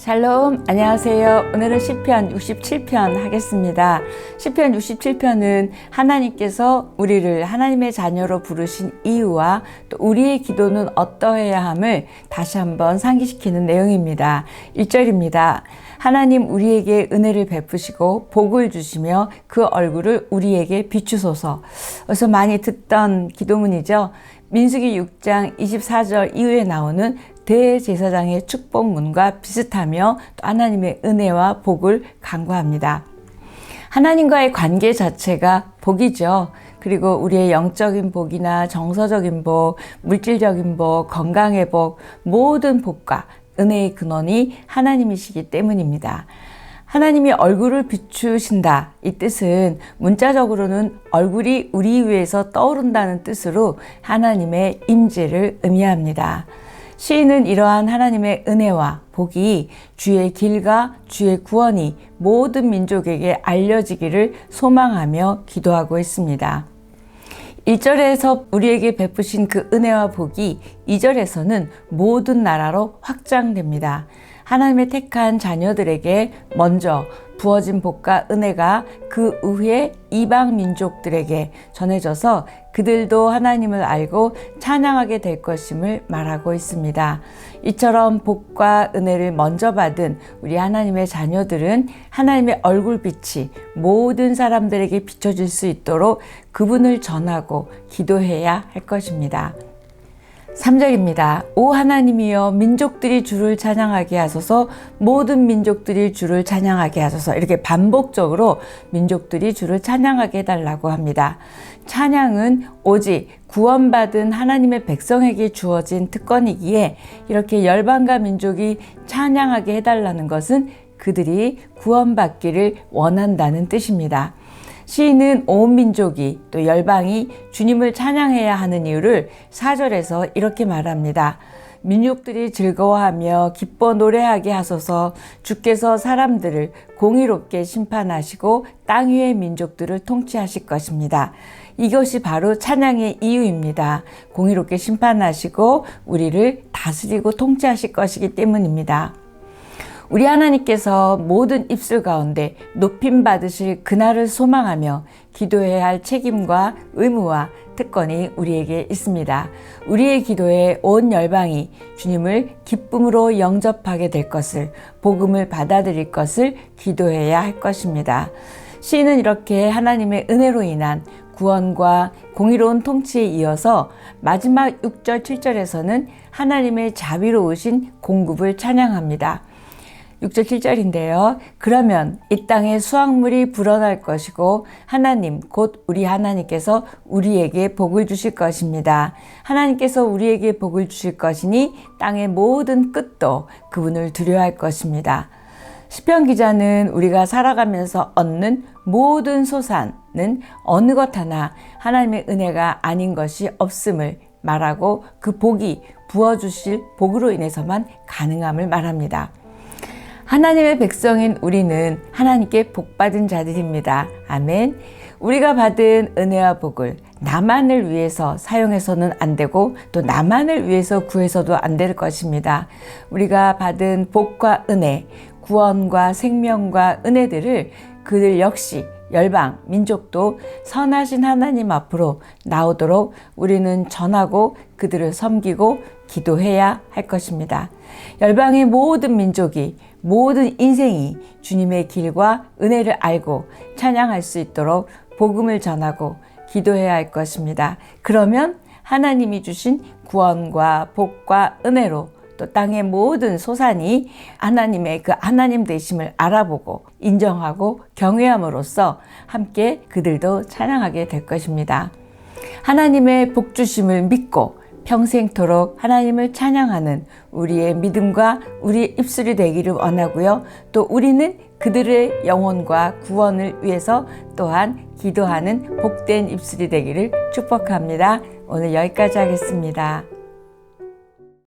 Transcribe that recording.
샬롬 안녕하세요. 오늘은 시편 67편 하겠습니다. 시편 67편은 하나님께서 우리를 하나님의 자녀로 부르신 이유와 또 우리의 기도는 어떠해야 함을 다시 한번 상기시키는 내용입니다. 1절입니다. 하나님 우리에게 은혜를 베푸시고 복을 주시며 그 얼굴을 우리에게 비추소서. 어서 많이 듣던 기도문이죠. 민수기 6장 24절 이후에 나오는 대제사장의 축복문과 비슷하며 또 하나님의 은혜와 복을 간구합니다. 하나님과의 관계 자체가 복이죠. 그리고 우리의 영적인 복이나 정서적인 복, 물질적인 복, 건강의 복, 모든 복과 은혜의 근원이 하나님이시기 때문입니다. 하나님이 얼굴을 비추신다. 이 뜻은 문자적으로는 얼굴이 우리 위에서 떠오른다는 뜻으로 하나님의 임재를 의미합니다. 시인은 이러한 하나님의 은혜와 복이 주의 길과 주의 구원이 모든 민족에게 알려지기를 소망하며 기도하고 있습니다. 1절에서 우리에게 베푸신 그 은혜와 복이 2절에서는 모든 나라로 확장됩니다. 하나님의 택한 자녀들에게 먼저 부어진 복과 은혜가 그 후에 이방 민족들에게 전해져서 그들도 하나님을 알고 찬양하게 될 것임을 말하고 있습니다. 이처럼 복과 은혜를 먼저 받은 우리 하나님의 자녀들은 하나님의 얼굴빛이 모든 사람들에게 비춰질 수 있도록 그분을 전하고 기도해야 할 것입니다. 3절입니다. 오 하나님이여 민족들이 주를 찬양하게 하소서 모든 민족들이 주를 찬양하게 하소서 이렇게 반복적으로 민족들이 주를 찬양하게 해달라고 합니다. 찬양은 오직 구원받은 하나님의 백성에게 주어진 특권이기에 이렇게 열방과 민족이 찬양하게 해달라는 것은 그들이 구원받기를 원한다는 뜻입니다. 시인은 온 민족이 또 열방이 주님을 찬양해야 하는 이유를 사절에서 이렇게 말합니다. 민족들이 즐거워하며 기뻐 노래하게 하소서 주께서 사람들을 공의롭게 심판하시고 땅 위의 민족들을 통치하실 것입니다. 이것이 바로 찬양의 이유입니다. 공의롭게 심판하시고 우리를 다스리고 통치하실 것이기 때문입니다. 우리 하나님께서 모든 입술 가운데 높임 받으실 그날을 소망하며 기도해야 할 책임과 의무와 특권이 우리에게 있습니다. 우리의 기도에 온 열방이 주님을 기쁨으로 영접하게 될 것을, 복음을 받아들일 것을 기도해야 할 것입니다. 시인은 이렇게 하나님의 은혜로 인한 구원과 공의로운 통치에 이어서 마지막 6절, 7절에서는 하나님의 자비로우신 공급을 찬양합니다. 6절 7절인데요. 그러면 이 땅에 수확물이 불어날 것이고 하나님 곧 우리 하나님께서 우리에게 복을 주실 것입니다. 하나님께서 우리에게 복을 주실 것이니 땅의 모든 끝도 그분을 두려워할 것입니다. 시편 기자는 우리가 살아가면서 얻는 모든 소산은 어느 것 하나 하나님의 은혜가 아닌 것이 없음을 말하고 그 복이 부어주실 복으로 인해서만 가능함을 말합니다. 하나님의 백성인 우리는 하나님께 복받은 자들입니다. 아멘. 우리가 받은 은혜와 복을 나만을 위해서 사용해서는 안 되고 또 나만을 위해서 구해서도 안 될 것입니다. 우리가 받은 복과 은혜, 구원과 생명과 은혜들을 그들 역시 열방, 민족도 선하신 하나님 앞으로 나오도록 우리는 전하고 그들을 섬기고 기도해야 할 것입니다. 열방의 모든 민족이 모든 인생이 주님의 길과 은혜를 알고 찬양할 수 있도록 복음을 전하고 기도해야 할 것입니다. 그러면 하나님이 주신 구원과 복과 은혜로 또 땅의 모든 소산이 하나님의 그 하나님 되심을 알아보고 인정하고 경외함으로써 함께 그들도 찬양하게 될 것입니다. 하나님의 복 주심을 믿고 평생토록 하나님을 찬양하는 우리의 믿음과 우리의 입술이 되기를 원하고요. 또 우리는 그들의 영혼과 구원을 위해서 또한 기도하는 복된 입술이 되기를 축복합니다. 오늘 여기까지 하겠습니다.